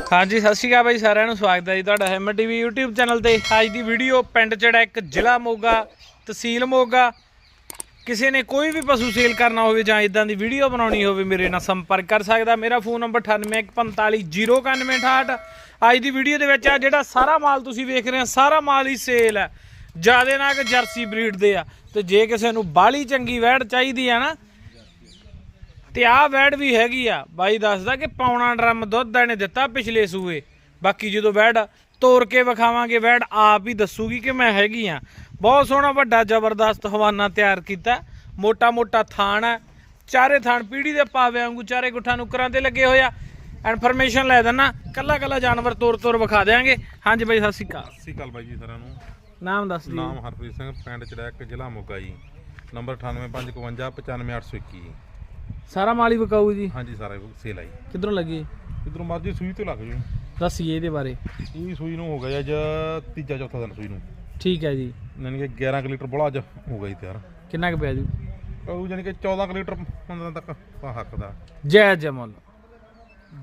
ਹਾਂਜੀ, ਸਤਿ ਸ਼੍ਰੀ ਅਕਾਲ ਬਾਈ, ਸਾਰਿਆਂ ਨੂੰ ਸਵਾਗਤ ਹੈ ਜੀ ਤੁਹਾਡਾ ਹੈਮਰ ਟੀਵੀ YouTube ਚੈਨਲ ਤੇ। ਅੱਜ ਦੀ ਵੀਡੀਓ ਪਿੰਡ ਚੜਾ ਇੱਕ ਜ਼ਿਲ੍ਹਾ ਮੋਗਾ, ਤਹਿਸੀਲ ਮੋਗਾ। ਕਿਸੇ ਨੇ ਕੋਈ ਵੀ ਪਸ਼ੂ ਸੇਲ ਕਰਨਾ ਹੋਵੇ ਜਾਂ ਇਦਾਂ ਦੀ ਵੀਡੀਓ ਬਣਾਉਣੀ ਹੋਵੇ, ਮੇਰੇ ਨਾਲ ਸੰਪਰਕ ਕਰ ਸਕਦਾ। ਮੇਰਾ ਫੋਨ ਨੰਬਰ 9814509168 ਅੱਜ ਦੀ ਵੀਡੀਓ ਦੇ ਵਿੱਚ ਆ ਜਿਹੜਾ ਸਾਰਾ ਮਾਲ ਤੁਸੀਂ ਵੇਖ ਰਹੇ ਹੋ, ਸਾਰਾ ਮਾਲ ਹੀ ਸੇਲ ਹੈ। ਜਿਆਦੇ ਨਾ ਕਿ ਜਰਸੀ ਬਰੀਡ ਦੇ ਆ। ਤੇ ਜੇ ਕਿਸੇ ਨੂੰ ਬਾਲੀ ਚੰਗੀ ਵੈੜ ਚਾਹੀਦੀ ਹੈ ਨਾ ਤੇ ਆਹ ਵੈੜ ਵੀ ਹੈਗੀ ਆ। ਬਾਈ ਦੱਸਦਾ ਕਿ ਪੌਣਾ ਡਰਮ ਦੁੱਧ ਇਹਨੇ ਦਿੱਤਾ ਪਿਛਲੇ ਸੂਏ। ਬਾਕੀ ਜਦੋਂ ਵੈੜ ਤੋੜ ਕੇ ਵਿਖਾਵਾਂਗੇ ਵੈੜ ਆਪ ਹੀ ਦੱਸੂਗੀ ਕਿ ਮੈਂ ਹੈਗੀ ਆ। ਬਹੁਤ ਸੋਹਣਾ ਵੱਡਾ ਜ਼ਬਰਦਸਤ ਹਵਾਨਾ ਤਿਆਰ ਕੀਤਾ। ਮੋਟਾ ਮੋਟਾ ਥਾਣ ਹੈ ਚਾਰੇ ਥਾਣ ਪੀੜੀ ਦੇ ਪਾਵੇ ਵਾਂਗੂ ਚਾਰੇ ਗੁੱਠਾਂ ਨੁਕਰਾਂ ਤੇ ਲੱਗੇ ਹੋਇਆ ਇਨਫੋਰਮੇਸ਼ਨ ਲੈ ਦੇਣਾ ਕੱਲਾ ਕੱਲਾ ਜਾਨਵਰ ਤੋੜ ਤੋੜ ਵਿਖਾ ਦੇਾਂਗੇ ਹਾਂਜੀ ਬਾਈ ਸਤਿ ਸ਼੍ਰੀ ਅਕਾਲ। ਸਤਿ ਸ਼੍ਰੀ ਅਕਾਲ ਬਾਈ ਜੀ ਸਾਰਿਆਂ ਨੂੰ। ਨਾਮ ਦੱਸ ਦਿਓ। ਨਾਮ ਹਰਪ੍ਰੀਤ ਸਿੰਘ ਪਿੰਡ ਚੜੈਕ ਜ਼ਿਲ੍ਹਾ ਮੋਗਾ ਜੀ। ਨੰਬਰ 9855 95921 ਜੀ ਸਾਰਾ ਮਾਲ ਹੀ ਵਿਕਾਊ ਜੀ। ਹਾਂਜੀ ਸਾਰਾ ਸੇਲ ਆਈ ਕਿੱਧਰੋਂ ਲੱਗੀ ਇਧਰੋਂ ਮਰਜ਼ੀ ਸੂਈ ਤੋਂ ਲੱਗ ਜੂ ਦੱਸੀਏ ਇਹਦੇ ਬਾਰੇ। ਇਹ ਸੂਈ ਨੂੰ ਹੋ ਗਿਆ ਅੱਜ ਤੀਜਾ ਚੌਥਾ ਦਿਨ ਸੂਈ ਨੂੰ। ਠੀਕ ਹੈ ਜੀ। ਯਾਨੀ ਕਿ 11 ਕੁ ਲੀਟਰ ਬੋਲਾ ਅੱਜ ਹੋ ਜੀ ਤਿਆਰ। ਕਿੰਨਾ ਕੁ ਪਿਆ ਜੂ? ਉਹ ਯਾਨੀ ਕਿ 14 ਕੁ ਲੀਟਰ 15 ਤੱਕ ਤਾਂ ਹੱਕ ਦਾ। ਜੈ ਜਮਲ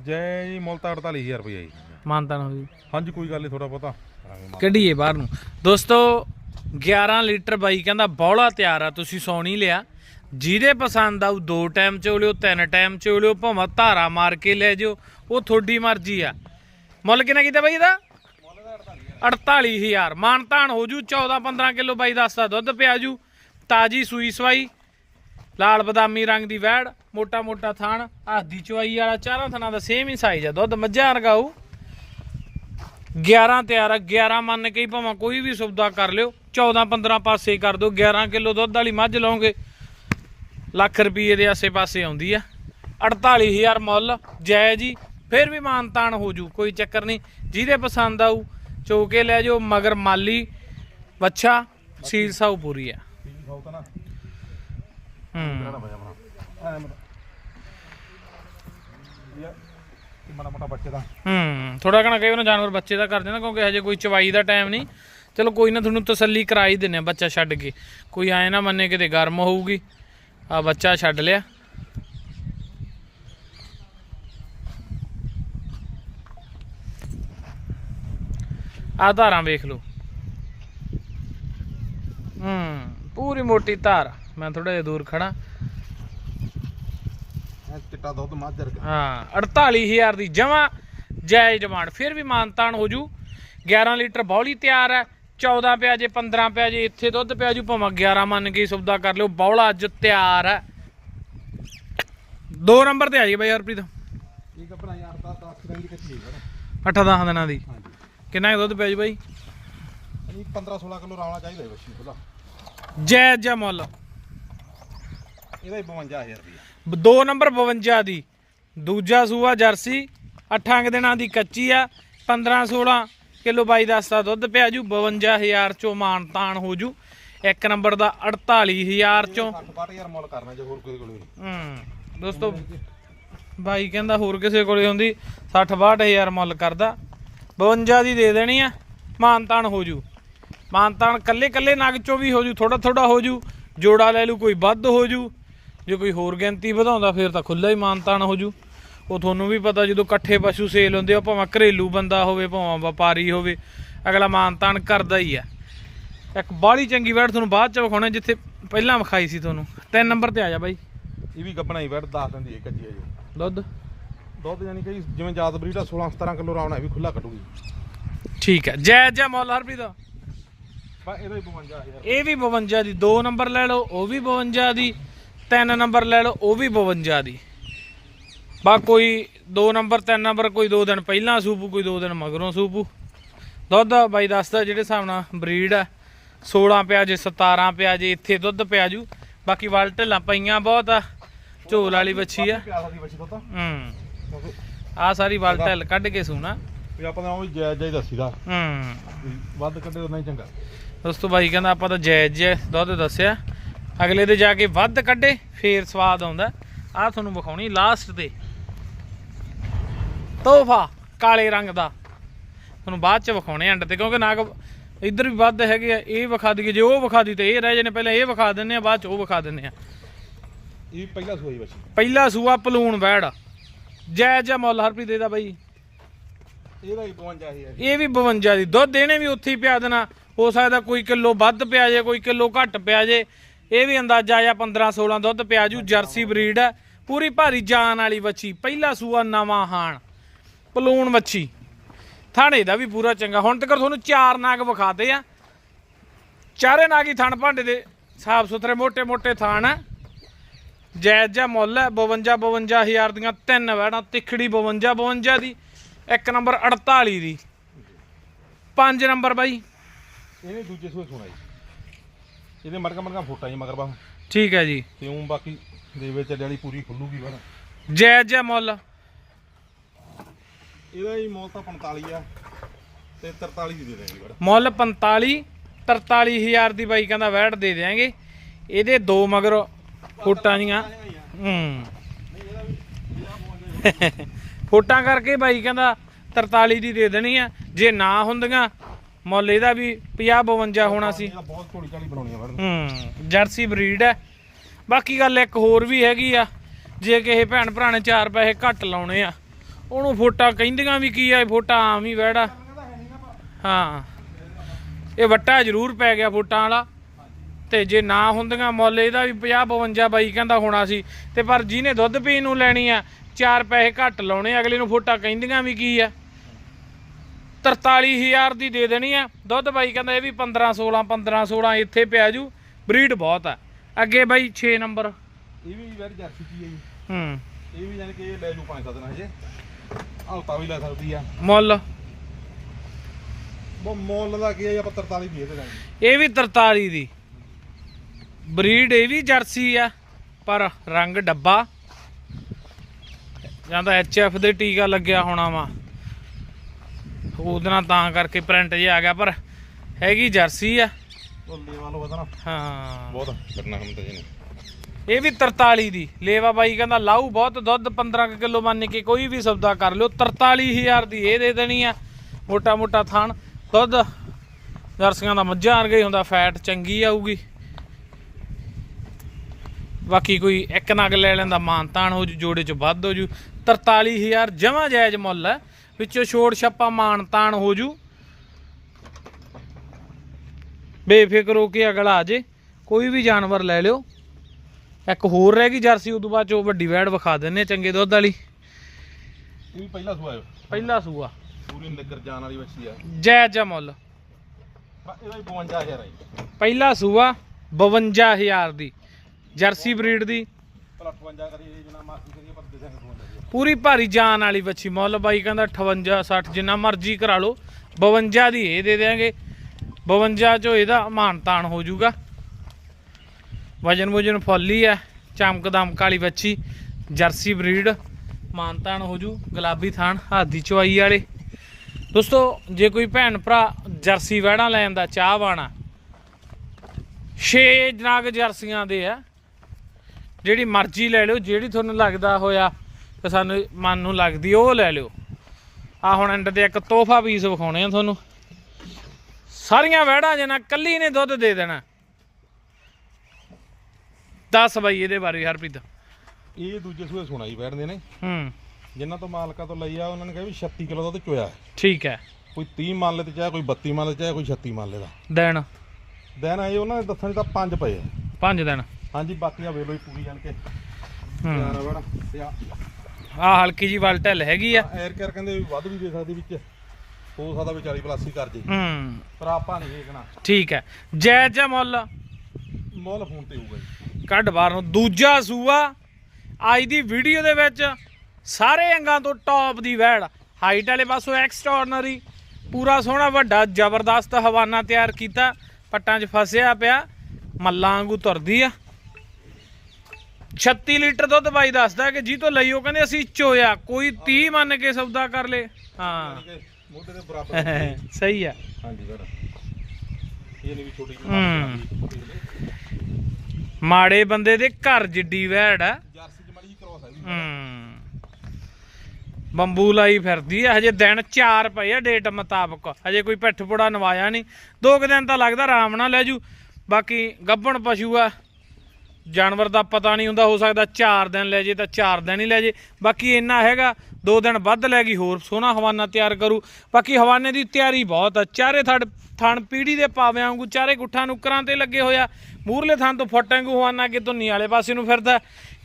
ਜੈ ਜੀ ਮੁੱਲ ਤਾਂ 48000 ਰੁਪਏ ਜੀ। ਮਾਨਤਾ ਨਾ ਹੋਈ ਹਾਂਜੀ ਕੋਈ ਗੱਲ ਨਹੀਂ ਥੋੜਾ ਬਹੁਤਾ। ਕੱਢੀਏ ਬਾਹਰ ਨੂੰ। ਦੋਸਤੋ 11 ਲੀਟਰ ਬਾਈ ਕਹਿੰਦਾ ਬੌਲਾ ਤਿਆਰ ਆ ਤੁਸੀਂ ਸੌਣੀ ਲਿਆ। ਜਿਹਦੇ ਪਸੰਦ ਆਊ ਦੋ ਟਾਈਮ ਚ ਲਿਓ ਤਿੰਨ ਟਾਈਮ ਚ ਲਿਓ ਭਾਵੇਂ ਧਾਰਾ ਮਾਰ ਕੇ ਲੈ ਜਿਓ, ਉਹ ਤੁਹਾਡੀ ਮਰਜ਼ੀ ਆ। ਮੁੱਲ ਕਿੰਨਾ ਕੀਤਾ ਬਾਈ ਇਹਦਾ? 48000 ਮਾਨਤਾਨ ਹੋ ਜੂ 14 15 ਕਿਲੋ ਬਾਈ ਦੱਸਦਾ ਦੁੱਧ ਪਿਆ ਜੂ। ਤਾਜੀ ਸੂਈ ਸਵਾਈ, ਲਾਲ ਬਦਾਮੀ ਰੰਗ ਦੀ ਵੈੜ, ਮੋਟਾ ਮੋਟਾ ਥਾਣ ਹੱਥ ਦੀ ਚਵਾਈ ਵਾਲਾ, ਚਾਰਾਂ ਥਣਾਂ ਦਾ ਸੇਮ ਹੀ ਸਾਈਜ਼ ਆ ਦੁੱਧ, ਮੱਝਾਂ ਵਰਗਾਊ 11 ਤਿਆਰ ਆ 11 ਮੰਨ ਕੇ ਹੀ ਭਾਵੇਂ ਕੋਈ ਵੀ ਸੌਦਾ ਕਰ ਲਿਓ 14 15 ਪਾਸੇ ਕਰ ਦਿਓ 11 ਕਿਲੋ ਦੁੱਧ ਵਾਲੀ ਮੱਝ ਲਓਗੇ ਲੱਖ ਰੁਪਏ ਦੇ ਆਸੇ-ਪਾਸੇ ਆਉਂਦੀ ਆ। 48000 ਮੁੱਲ, ਜੈ ਜੀ, ਫਿਰ ਵੀ ਮਾਨਤਾਨ ਹੋ ਜੂ, ਕੋਈ ਚੱਕਰ ਨਹੀਂ। ਜਿਹਦੇ ਪਸੰਦ ਆਊ, ਚੋਕੇ ਲੈ ਜਾਓ, ਮਗਰ ਮਾਲੀ ਬੱਚਾ ਸੀਲ ਸਾਊ ਪੂਰੀ ਆ। ਹੂੰ। ਥੋੜਾ ਘਣਾ ਕਈ ਵਾਰ ਜਾਨਵਰ ਬੱਚੇ ਦਾ ਕਰ ਦਿੰਦਾ ਕਿਉਂਕਿ ਹਜੇ ਕੋਈ ਚਵਾਈ ਦਾ ਟਾਈਮ ਨਹੀਂ। ਚਲੋ ਕੋਈ ਨਾ, ਤੁਹਾਨੂੰ ਤਸੱਲੀ ਕਰਾ ਹੀ ਦਿੰਨੇ ਆ ਬੱਚਾ ਛੱਡ ਕੇ। ਕੋਈ ਆਏ ਨਾ ਮੰਨੇ ਕਿਤੇ ਗਰਮ ਹੋਊਗੀ। ਆ ਬੱਚਾ ਛੱਡ ਲਿਆ। ਆ ਧਾਰਾਂ ਵੇਖ ਲਓ। ਹੂੰ ਪੂਰੀ ਮੋਟੀ ਧਾਰ। ਮੈਂ ਥੋੜਾ ਜਿਹਾ ਦੂਰ ਖੜਾ ਚਿੱਟਾ ਦੁੱਧ ਮਾਝਰ ਹਾਂ 48000 ਦੀ ਜਮਾ ਜਾਇਜ਼ ਡਿਮਾਂਡ ਫਿਰ ਵੀ ਮਾਨਤਾਨ ਹੋ ਜੂ। 11 ਲੀਟਰ ਬੌਲੀ ਤਿਆਰ ਹੈ। 14 ਪਿਆ ਜੇ 15 ਪਿਆ ਜੇ ਇੱਥੇ ਦੁੱਧ ਪਿਆ ਜੂ ਭਾਵੇਂ 11 ਮੰਨ ਕੇ ਸੌਦਾ ਕਰ ਲਿਓ ਬੌਲਾ ਅੱਜ ਤਿਆਰ ਹੈ। ਦੋ ਨੰਬਰ ਤੇ ਆ ਜੀ ਬਾਈ ਹਰਪ੍ਰੀਤ। ਇਹ ਆਪਣਾ ਯਾਰ ਦਾ 10 ਦਿਨ ਦੀ ਕੱਚੀ ਹੈ 8-10 ਦਿਨਾਂ ਦੀ। ਹਾਂਜੀ। ਕਿੰਨਾ ਕੁ ਦੁੱਧ ਪਿਆ ਜੀ ਬਾਈ? ਇਹ 15 16 ਕਿਲੋ ਰਾਵਣਾ ਚਾਹੀਦਾ ਬੱਚੀ ਉਹਦਾ ਜਾਇਜ਼ ਜਿਹਾ ਮੁੱਲ। ਇਹਦਾ ਹੀ 52000 ਰੁਪਏ ਦੋ ਨੰਬਰ 52 ਦੀ। ਦੂਜਾ ਸੂਆ ਜਰਸੀ 8 ਕੁ ਦਿਨਾਂ ਦੀ ਕੱਚੀ ਆ 15 16 ਕਿਲੋ ਬਾਈ ਦੱਸਦਾ ਦੁੱਧ ਪਿਆ ਜੂ 52000 ਚੋਂ ਮਾਨਤਾਨ ਹੋ ਜੂ। ਇੱਕ ਨੰਬਰ ਦਾ 48000 ਚੋਂ। 60 62000 ਮੁੱਲ ਕਰਨਾ ਜੇ ਹੋਰ ਕੋਈ ਕੋਲ ਹੂੰ ਦੋਸਤੋ ਬਾਈ ਕਹਿੰਦਾ ਹੋਰ ਕਿਸੇ ਕੋਲੇ ਹੁੰਦੀ 60 62000 ਮੁੱਲ ਕਰਦਾ। 52 ਦੀ ਦੇ ਦੇਣੀ ਆ ਮਾਨਤਾਨ ਹੋ ਜੂ। ਮਾਨਤਾਨ ਕੱਲੇ ਕੱਲੇ ਨਗ ਚੋਂ ਵੀ ਹੋ ਜੂ ਥੋੜਾ ਥੋੜਾ ਹੋ ਜੂ ਜੋੜਾ ਲੈ ਲੂ ਕੋਈ ਵੱਧ ਹੋ ਜੂ। ਜੇ ਕੋਈ ਹੋਰ ਗਿਣਤੀ ਵਧਾਉਂਦਾ ਫਿਰ ਤਾਂ ਖੁੱਲਾ ਹੀ ਮਾਨਤਾਨ ਹੋ ਜੂ। ਉਹ ਤੁਹਾਨੂੰ ਵੀ ਪਤਾ ਜਦੋਂ ਇਕੱਠੇ ਪਸ਼ੂ ਸੇਲ ਹੁੰਦੇ ਆ ਭਾਵੇਂ ਘਰੇਲੂ ਬੰਦਾ ਹੋਵੇ ਭਾਵੇਂ ਵਪਾਰੀ ਹੋਵੇ ਅਗਲਾ ਮਾਨਤਾਨ ਕਰਦਾ ਹੀ ਆ। ਇੱਕ ਬਾਹਲੀ ਚੰਗੀ ਵੈੜ ਤੁਹਾਨੂੰ ਬਾਅਦ ਚ ਵਿਖਾਉਣਾ ਜਿੱਥੇ ਪਹਿਲਾਂ ਵਿਖਾਈ ਸੀ ਤੁਹਾਨੂੰ। ਤਿੰਨ ਨੰਬਰ ਤੇ ਆ ਜਾ ਬਾਈ। ਇਹ ਵੀ ਗੱਬਣਾ ਹੀ ਵੜ ਦੱਸ ਦਿੰਦੀ ਹੈ ਕੱਚੀ ਹੈ ਜੀ। ਦੁੱਧ? ਦੁੱਧ ਯਾਨੀ ਕਿ ਜਿਵੇਂ ਜਾਤ ਬਰੀਡ ਆ 16 17 ਕਿਲੋ ਇਹ ਵੀ ਖੁੱਲਾ ਕੱਢੂਗੀ। ਠੀਕ ਹੈ ਜੈ ਜੈ ਮੁੱਲ ਹਰਪ੍ਰੀਤ। ਦਾ ਬਾ ਇਹਦਾ ਹੀ 52000 ਇਹ ਵੀ 52 ਦੀ ਦੋ ਨੰਬਰ ਲੈ ਲਓ ਉਹ ਵੀ 52 ਦੀ ਤਿੰਨ ਨੰਬਰ ਲੈ ਲਓ ਉਹ ਵੀ 52 ਦੀ। ਬਾ ਕੋਈ ਦੋ ਨੰਬਰ ਤਿੰਨ ਨੰਬਰ ਕੋਈ ਦੋ ਦਿਨ ਪਹਿਲਾਂ ਸੂਪੂ ਕੋਈ ਦੋ ਦਿਨ ਮਗਰੋਂ ਸੂਪੂ। ਦੁੱਧ ਬਾਈ ਦੱਸਦਾ ਜਿਹੜੇ ਹਿਸਾਬ ਨਾਲ ਬਰੀਡ ਆ 16 ਪਿਆ ਜੇ 17 ਪਿਆ ਜੇ ਇੱਥੇ ਦੁੱਧ ਪਿਆ ਜੂ। ਬਾਕੀ ਵਲ ਢਿੱਲਾਂ ਪਈਆਂ ਬਹੁਤ ਆ ਝੋਲ ਵਾਲੀ ਬੱਚੀ ਆ। ਹੂੰ। ਆ ਸਾਰੀ ਵਲ ਢਿੱਲ ਕੱਢ ਕੇ ਸੂਣਾ। ਵੀ ਆਪਾਂ ਤਾਂ ਉਹ ਜਾਇਜ਼ ਜਾਇਜ਼ ਦੱਸੀਦਾ। ਹੂੰ। ਵੱਧ ਕੱਢੇ ਤਾਂ ਨਹੀਂ ਚੰਗਾ। ਦੋਸਤੋ ਬਾਈ ਕਹਿੰਦਾ ਆਪਾਂ ਤਾਂ ਜਾਇਜ਼ ਜਿਹਾ ਦੁੱਧ ਦੱਸਿਆ। ਅਗਲੇ ਦੇ ਜਾ ਕੇ ਵੱਧ ਕੱਢੇ ਫੇਰ ਸਵਾਦ ਆਉਂਦਾ। ਆ ਤੁਹਾਨੂੰ ਵਿਖਾਉਣੀ ਲਾਸਟ ਤੇ। ਤੋਹਫਾ ਕਾਲੇ ਰੰਗ ਦਾ। ਤੁਹਾਨੂੰ ਬਾਅਦ ਚ ਵਿਖਾਉਣੇ ਐਂਡ ਤੇ ਕਿਉਂਕਿ ਨਾਗ ਇੱਧਰ ਵੀ ਵੱਧ ਹੈਗੇ ਆ ਇਹ ਵਿਖਾ ਦਈਏ ਜੇ ਉਹ ਵਿਖਾ ਦੀ ਤੇ ਇਹ ਰਹਿ ਜਾਣੇ ਪਹਿਲਾਂ ਇਹ ਵਿਖਾ ਦਿੰਨੇ ਆ ਬਾਅਦ ਚ ਉਹ ਵਿਖਾ ਦਿੰਨੇ ਆ। ਇਹ ਵੀ ਪਹਿਲਾ ਸੂਈ ਬੱਚੀ ਪਹਿਲਾ ਸੂਆ ਪਲੂਣ ਬੈੜ ਜੈ ਜੈ ਮੁੱਲ ਹਰਪ੍ਰੀਤ ਦੇ ਦਾ ਬਾਈ। ਇਹਦਾ ਹੀ 52000 ਇਹ ਵੀ 52 ਦੀ। ਦੁੱਧ ਇਹਨੇ ਵੀ ਉੱਥੇ ਹੀ ਪਿਆ ਦੇਣਾ। ਹੋ ਸਕਦਾ ਕੋਈ ਕਿਲੋ ਵੱਧ ਪਿਆ ਜੇ ਕੋਈ ਕਿਲੋ ਘੱਟ ਪਿਆ ਜੇ। ਇਹ ਵੀ ਅੰਦਾਜ਼ਾ ਜਾਂ 15 16 ਦੁੱਧ ਪਿਆ ਜੂ ਜਰਸੀ ਬਰੀਡ। ਹੈ ਪੂਰੀ ਭਾਰੀ ਜਾਨ ਵਾਲੀ ਵੱਛੀ। ਪਹਿਲਾ ਸੂਆ ਨਵਾਂ ਹਾਣ। ਪਲੂਣ ਮੱਛੀ ਥਾਣੇ ਦਾ ਵੀ ਪੂਰਾ ਚੰਗਾ। ਹੁਣ ਤੱਕ ਤੁਹਾਨੂੰ ਚਾਰ ਨਾਗ ਵਿਖਾਤੇ ਆ। ਚਾਰੇ ਨਾਗ ਥਣ ਭਾਂਡੇ ਦੇ ਸਾਫ਼ ਸੁਥਰੇ ਮੋٹے ਮੋٹے ਥਾਣ ਆ। ਜਾਇਜ਼ ਮੁੱਲ 52 52000 ਦੀਆਂ ਤਿੰਨ ਵੈੜਾਂ ਤਿਖੜੀ 52 52 ਦੀ ਇੱਕ ਨੰਬਰ 48 ਦੀ। ਪੰਜ ਨੰਬਰ ਬਾਈ। ਇਹਨੇ ਦੂਜੇ ਸੂਏ ਸੁਣਾ ਜੀ। ਇਹਦੇ ਮੜਕਾ ਮੜਕਾ ਫੋਟਾ ਜੀ ਮਗਰ ਬਾਹ। ਠੀਕ ਹੈ ਜੀ। ਤੇ ਉਹ ਬਾਕੀ ਦੇਵੇ ਚੱਲੇ ਵਾਲੀ ਪੂਰੀ ਖੁੱਲੂਗੀ ਬਾਹਰ ਜਾਇਜ਼ ਜਾਂ ਮੁੱਲ ਇਹਦਾ ਮੁੱਲ ਤਾਂ 45 ਆ ਤੇ 43 ਦੀ ਦੇ ਦੇਣਗੇ ਬਾਹਰ ਮੁੱਲ 45 43000 ਦੀ ਬਾਈ ਕਹਿੰਦਾ ਵੈਟ ਦੇ ਦਿਆਂਗੇ। ਇਹਦੇ ਦੋ ਮਗਰ ਫੋਟਾਂ ਦੀਆਂ ਹੂੰ। ਫੋਟਾਂ ਕਰਕੇ ਬਾਈ ਕਹਿੰਦਾ 43 ਦੀ ਦੇ ਦੇਣੀ ਆ। ਜੇ ਨਾ ਹੁੰਦੀਆਂ ਮੁੱਲ ਇਹਦਾ ਵੀ 50 52 ਹੋਣਾ ਸੀ। ਇਹਦਾ ਬਹੁਤ ਥੋੜੀ ਕਾਲੀ ਬਣਾਉਣੀ ਆ ਬਾਹਰ ਹੂੰ ਜਰਸੀ ਬਰੀਡ ਹੈ ਬਾਕੀ ਗੱਲ ਇੱਕ ਹੋਰ ਵੀ ਹੈਗੀ ਆ। ਜੇ ਕਿਸੇ ਭੈਣ ਭਰਾ ਨੇ ਚਾਰ ਪੈਸੇ ਘੱਟ ਲਾਉਣੇ ਆ ਉਹਨੂੰ ਫੋਟਾ ਕਹਿੰਦੀਆਂ ਵੀ ਕੀ ਆ ਇਹ ਫੋਟਾ ਆਮ ਹੀ ਵਹਿੜਾ ਹਾਂ। ਇਹ ਵੱਟਾ ਜ਼ਰੂਰ ਪੈ ਗਿਆ ਫੋਟਾਂ ਵਾਲਾ। ਤੇ ਜੇ ਨਾ ਹੁੰਦੀਆਂ ਮੁੱਲ ਇਹਦਾ ਵੀ 50 52 ਬਾਈ ਕਹਿੰਦਾ ਹੋਣਾ ਸੀ। ਤੇ ਪਰ ਜਿਹਨੇ ਦੁੱਧ ਪੀਣ ਨੂੰ ਲੈਣੀ ਆ ਚਾਰ ਪੈਸੇ ਘੱਟ ਲਾਉਣੇ ਅਗਲੇ ਨੂੰ ਫੋਟਾ ਕਹਿੰਦੀਆਂ ਵੀ ਕੀ ਆ। 43000 ਦੀ ਦੇ ਦੇਣੀ ਆ। ਦੁੱਧ ਬਾਈ ਕਹਿੰਦਾ ਇਹ ਵੀ 15 16 15 16 ਇੱਥੇ ਪਿਆ ਜੂ। ਬਰੀਡ ਬਹੁਤ ਆ। ਅੱਗੇ ਬਾਈ 6 ਨੰਬਰ। ਇਹ ਵੀ ਵੈਰੀ ਜਰਸੀ ਕੀ ਹੈ ਜੀ। ਹੂੰ। ਇਹ ਵੀ ਜਾਨ ਕਿ ਇਹ ਲੈ ਜੂ 5-7 ਦਿਨ ਹਜੇ ਹਲਤਾ ਵੀ ਲੈ ਸਕਦੀ ਆ। ਮੁੱਲ? ਉਹ ਮੁੱਲ ਦਾ ਕੀ ਹੈ ਜੀ, ਆਪਾਂ 43 ਦੀ ਦੇ ਦਾਂਗੇ ਇਹ ਵੀ 43 ਦੀ। ਬਰੀਡ ਇਹ ਵੀ ਜਰਸੀ ਆ ਪਰ ਰੰਗ ਡੱਬਾ। ਜਾਂ ਤਾਂ ਐਚਐਫ ਦੇ ਟੀਕਾ ਲੱਗਿਆ ਹੋਣਾ ਵਾ। ਉਹਦੇ ਨਾਲ ਤਾਂ ਕਰਕੇ ਪ੍ਰਿੰਟ ਜਿਹਾ ਆ ਗਿਆ ਪਰ ਹੈਗੀ ਜਰਸੀ ਆ। ਉਹ ਲੇਵਾ ਲੋ ਵਧਣਾ। ਹਾਂ। ਬਹੁਤ ਕਰਨਾ ਹਮ ਤਾਂ ਜੀ ਨੇ ਇਹ ਵੀ 43 ਦੀ। ਲੇਵਾ ਬਾਈ ਕਹਿੰਦਾ, ਲਾਊ ਬਹੁਤ ਦੁੱਧ 15 ਕਿਲੋ ਮੰਨ ਕੇ ਕੋਈ ਵੀ ਸੌਦਾ ਕਰ ਲਿਓ। 43000 ਦੀ ਇਹ ਦੇ ਦੇਣੀ ਆ ਮੋਟਾ ਮੋਟਾ ਥਾਣ। ਦੁੱਧ ਜਰਸੀਆਂ ਦਾ ਮੱਝਾਂ ਵਰਗਾ ਹੀ ਹੁੰਦਾ, ਫੈਟ ਚੰਗੀ ਆਊਗੀ। ਬਾਕੀ ਕੋਈ ਇੱਕ ਨਗ ਲੈ ਲੈਂਦਾ ਮਾਨਤਾਨ ਹੋ ਜੂ, ਜੋੜੇ ਚ ਵੱਧ ਹੋ ਜੂ। 43000 ਜਮਾ ਜਾਇਜ਼ ਮੁੱਲ ਹੈ। ਵਿੱਚੋਂ ਛੋੜ ਛੱਪਾ ਮਾਨਤਾਨ ਹੋ ਜੂ। ਬੇਫਿਕਰ ਹੋ ਕੇ ਅਗਲਾ ਆ ਜੇ। ਕੋਈ ਵੀ ਜਾਨਵਰ ਲੈ ਲਿਓ। ਇੱਕ ਹੋਰ ਰਹਿ ਗਈ ਜਰਸੀ ਉਦੋਂ ਬਾਅਦ ਚ ਵੱਡੀ ਵੈੜ ਵਿਖਾ ਦਿੰਨੇ ਚੰਗੇ ਦੁੱਧ ਵਾਲੀ। ਇਹ ਵੀ ਪਹਿਲਾ ਸੁਆ ਹੈ। ਪਹਿਲਾ ਸੂਆ। ਪੂਰੀ ਨਿੱਗਰ ਜਾਨ ਵਾਲੀ ਬੱਚੀ ਆ। ਜਾਇਜ਼ ਜਿਹਾ ਮੁੱਲ। ਬਸ ਇਹਦਾ ਵੀ 52000 ਹੈ ਜੀ। ਪਹਿਲਾ ਸੂਆ 52000 ਦੀ ਜਰਸੀ ਬਰੀਡ ਦੀ। ਭਲਾ 58 ਕਰੀਏ ਜਿੰਨਾ ਮਾਫੀ ਕਰੀਏ ਪਰ ਦੇ ਦਾਂਗੇ 52 ਦੀ ਪੂਰੀ ਭਾਰੀ ਜਾਨ ਵਾਲੀ ਬੱਚੀ ਮੁੱਲ ਬਾਈ ਕਹਿੰਦਾ 58 60 ਜਿੰਨਾ ਮਰਜ਼ੀ ਕਰਾ ਲਓ। 52 ਦੀ ਇਹ ਦੇ ਦੇਾਂਗੇ 52 ਚੋਂ ਇਹਦਾ ਮਾਨਤਾਨ ਹੋ ਜਾਊਗਾ। ਵਜਨ ਵਜਨ ਫੁੱਲ ਹੀ ਹੈ ਚਮਕਦਮ ਕਾਲੀ ਬੱਚੀ, ਜਰਸੀ ਬਰੀਡ ਮਾਨਤਾਨ ਹੋ ਜੂ, ਗੁਲਾਬੀ ਥਾਨ, ਹਾਦੀ ਚਵਾਈ ਵਾਲੇ। ਦੋਸਤੋ, ਜੇ ਕੋਈ ਭੈਣ ਭਰਾ ਜਰਸੀ ਵਹਿਣਾ ਲੈਣ ਦਾ ਚਾਹ ਬਾਣਾ 6 ਜਨਾਗ ਜਰਸੀਆਂ ਦੇ ਆ। ਜਿਹੜੀ ਮਰਜ਼ੀ ਲੈ ਲਿਓ, ਜਿਹੜੀ ਤੁਹਾਨੂੰ ਲੱਗਦਾ ਹੋਇਆ ਕਿ ਸਾਨੂੰ ਮਨ ਨੂੰ ਲੱਗਦੀ ਉਹ ਲੈ ਲਿਓ। ਆ ਹੁਣ ਐਂਡ ਤੇ ਇੱਕ ਤੋਹਫਾ ਪੀਸ ਵਿਖਾਉਣੇ ਆ ਤੁਹਾਨੂੰ। ਸਾਰੀਆਂ ਵਹਿੜਾਂ ਜਨਾ ਕੱਲੀ ਨੇ ਦੁੱਧ ਦੇ ਦੇਣਾ। ਦੱਸ ਬਾਈ ਇਹਦੇ ਬਾਰੇ ਹਰਪ੍ਰੀਤ। ਇਹ ਦੂਜੇ ਸੂਏ ਸੁਣਾ ਜੀ ਬੈਠਦੇ ਨੇ। ਹੂੰ। ਜਿਨ੍ਹਾਂ ਤੋਂ ਮਾਲਕਾਂ ਤੋਂ ਲਈ ਆ ਉਹਨਾਂ ਨੇ ਕਿਹਾ ਵੀ 36 ਕਿਲੋ ਦੁੱਧ ਚੋਇਆ ਹੈ। ਠੀਕ ਹੈ। ਕੋਈ 30 ਮੰਨ ਲੈ ਤੇ ਚਾਹੇ ਕੋਈ 32 ਮੰਨ ਲੈ ਚਾਹੇ ਕੋਈ 36 ਮੰਨ ਲੈ ਦਾ। ਦਿਨ ਦਿਨ ਆਏ ਉਹਨਾਂ ਦੇ ਦੱਸਣ 'ਚ ਤਾਂ ਪੰਜ ਪਏ ਆ। ਪੰਜ ਦਿਨ ਹਾਂਜੀ ਬਾਕੀਆਂ ਵੇਖ ਲਓ ਜੀ ਪੂਰੀ ਜਾਣ ਕੇ। ਹੂੰ। ਯਾਰ ਵੜਾ ਤੇ ਆ। ਆ ਹਲਕੀ ਜੀ ਵੱਲ ਢਿੱਲ ਹੈਗੀ ਆ। ਐਰ ਕਰ ਕਹਿੰਦੇ ਵੀ ਵੱਧ ਵੀ ਦੇ ਸਕਦੀ ਵਿੱਚ। ਹੋ ਸਕਦਾ ਵੀ 40 ਪਲੱਸ ਹੀ ਕਰ ਜੇ। ਹੂੰ। ਪਰ ਆਪਾਂ ਨਹੀਂ ਵੇਖਣਾ। ਠੀਕ ਹੈ। ਜਾਇਜ਼ ਜਿਹਾ ਮੁੱਲ? ਮੁੱਲ ਫੋਨ ਤੇ ਹੋਊਗਾ ਜੀ। ਕੱਢ ਬਾਹਰ ਨੂੰ। ਦੂਜਾ ਸੂਆ ਅੱਜ ਦੀ ਵੀਡੀਓ ਦੇ ਵਿੱਚ ਸਾਰੇ ਅੰਗਾਂ ਤੋਂ ਟੌਪ ਦੀ ਵੈੜ ਹਾਈਟ ਵਾਲੇ ਪਾਸੋਂ ਐਕਸਟਰਾਰਨਰੀ ਪੂਰਾ ਸੋਹਣਾ ਵੱਡਾ ਜ਼ਬਰਦਸਤ ਹਵਾਨਾ ਤਿਆਰ ਕੀਤਾ। ਪੱਟਾਂ 'ਚ ਫਸਿਆ ਪਿਆ ਮੱਲਾਂ ਵਾਂਗੂ ਤੁਰਦੀ ਆ। 36 ਲੀਟਰ ਦੁੱਧ ਬਾਈ ਦੱਸਦਾ ਕਿ ਜੀ ਤੋਂ ਲਈ ਉਹ ਕਹਿੰਦੇ ਅਸੀਂ ਚੋਇਆ ਕੋਈ 30 ਮੰਨ ਕੇ ਸੌਦਾ ਕਰ ਲੇ। ਹਾਂ। ਠੀਕ ਹੈ ਮੋਢੇ ਦੇ ਬਰਾਬਰ ਸਹੀ ਆ। ਹਾਂਜੀ ਸਰ ਇਹ ਨਹੀਂ ਵੀ ਛੋਟੀ। ਜਿਹੀ ਮਾੜੇ ਬੰਦੇ ਦੇ ਘਰ ਜਿੱਡੀ ਵੈੜ ਆ। ਜਰਸੀ ਚ ਮੜੀ ਕ੍ਰੋਸ ਹੈ ਵੀ ਹੂੰ। ਬੰਬੂ ਲਾਈ ਫਿਰਦੀ ਆ ਹਜੇ ਦਿਨ 4 ਪਏ ਆ ਡੇਟ ਮੁਤਾਬਕ। ਹਜੇ ਕੋਈ ਪਿੱਠ ਪੁੜਾ ਨਵਾਇਆ ਨਹੀਂ। ਦੋ ਕੁ ਦਿਨ ਤਾਂ ਲੱਗਦਾ ਆਰਾਮ ਨਾਲ ਲੈ ਜੂ। ਬਾਕੀ ਗੱਬਣ ਪਸ਼ੂ ਆ। ਜਾਨਵਰ ਦਾ ਪਤਾ ਨਹੀਂ ਹੁੰਦਾ, ਹੋ ਸਕਦਾ 4 ਦਿਨ ਲੈ ਜੇ ਤਾਂ 4 ਦਿਨ ਹੀ ਲੈ ਜੇ। ਬਾਕੀ ਇੰਨਾ ਹੈਗਾ 2 ਦਿਨ ਵੱਧ ਲੈ ਗਈ, ਹੋਰ ਸੋਹਣਾ ਹਵਾਨਾ ਤਿਆਰ ਕਰੂ। ਬਾਕੀ ਹਵਾਨੇ ਦੀ ਤਿਆਰੀ ਬਹੁਤ ਆ, ਚਾਰੇ ਥੜ ਥਣ ਪੀੜੀ ਦੇ ਪਾਵਿਆਂ ਵਾਂਗੂ, ਚਾਰੇ ਗੁੱਠਾਂ ਨੁਕਰਾਂ ਤੇ ਲੱਗੇ ਹੋਇਆ। ਮੂਰਲੇ ਥਣ ਤੋਂ ਫੁੱਟ ਵਾਂਗੂ ਹਵਾਨਾ ਅੱਗੇ ਧੁੰਨੀ ਵਾਲੇ ਪਾਸੇ ਨੂੰ ਫਿਰਦਾ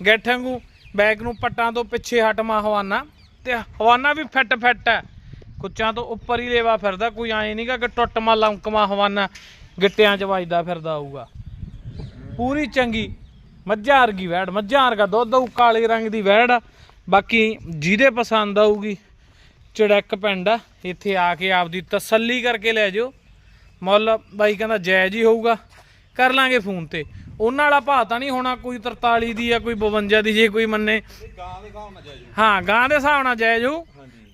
ਗੱਠ ਵਾਂਗੂ ਬੈਕ ਨੂੰ ਪੱਟਾਂ ਤੋਂ ਪਿੱਛੇ ਹਟਮਾ ਹਵਾਨਾ, ਤੇ ਹਵਾਨਾ ਵੀ ਫਿੱਟ ਫਿੱਟ ਹੈ। ਕੁੱਚਾਂ ਤੋਂ ਉੱਪਰ ਹੀ ਲੇਵਾ ਫਿਰਦਾ, ਕੋਈ ਐ ਨਹੀਂਗਾ ਕਿ ਟੁੱਟਮਾ ਲੰਕਮਾ ਹਵਾਨਾ, ਗਿੱਟਿਆਂ 'ਚ ਵੱਜਦਾ ਫਿਰਦਾ ਹੋਊਗਾ। ਪੂਰੀ ਚੰਗੀ ਮੱਝਾਂ ਵਰਗੀ ਵੈੜ, ਮੱਝਾਂ ਵਰਗਾ ਦੁੱਧ ਆਊ ਕਾਲੇ ਰੰਗ ਦੀ ਵੈੜ ਆ। ਬਾਕੀ ਜਿਹਦੇ ਪਸੰਦ ਆਊਗੀ, ਚੜੈਕ ਪਿੰਡ ਆ। ਇੱਥੇ ਆ ਕੇ ਆਪਦੀ ਤਸੱਲੀ ਕਰਕੇ ਲੈ ਜਾਓ ਮੁੱਲ ਬਾਈ ਕਹਿੰਦਾ ਜਾਇਜ਼ ਹੀ ਹੋਊਗਾ। ਕਰ ਲਾਂਗੇ ਫੋਨ ਤੇ। ਉਹਨਾਂ ਵਾਲਾ ਭਾਅ ਤਾਂ ਨਹੀਂ ਹੋਣਾ ਕੋਈ 43 ਦੀ ਆ ਕੋਈ 52 ਦੀ, ਜੇ ਕੋਈ ਮੰਨੇ। ਗਾਂ ਦੇ ਗਾਂ ਨਾ ਜਾਇਓ ਹਾਂ, ਗਾਂ ਦੇ ਹਿਸਾਬ ਨਾਲ ਜਾਇਜ਼ ਹੋ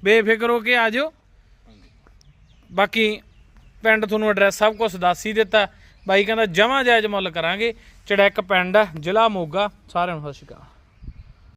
ਬੇਫਿਕਰ ਹੋ ਕੇ ਆ ਜਾਓ ਬਾਕੀ ਪਿੰਡ ਤੁਹਾਨੂੰ ਐਡਰੈਸ ਸਭ ਕੁਝ ਦੱਸ ਹੀ ਦਿੱਤਾ। ਬਾਈ ਕਹਿੰਦਾ ਜਮਾ ਜਾਇਜ਼ ਮੁੱਲ ਕਰਾਂਗੇ, ਚੜੈਕ ਪਿੰਡ ਆ ਜ਼ਿਲ੍ਹਾ ਮੋਗਾ, ਸਾਰਿਆਂ ਨੂੰ ਸਤਿ ਸ਼੍ਰੀ ਅਕਾਲ।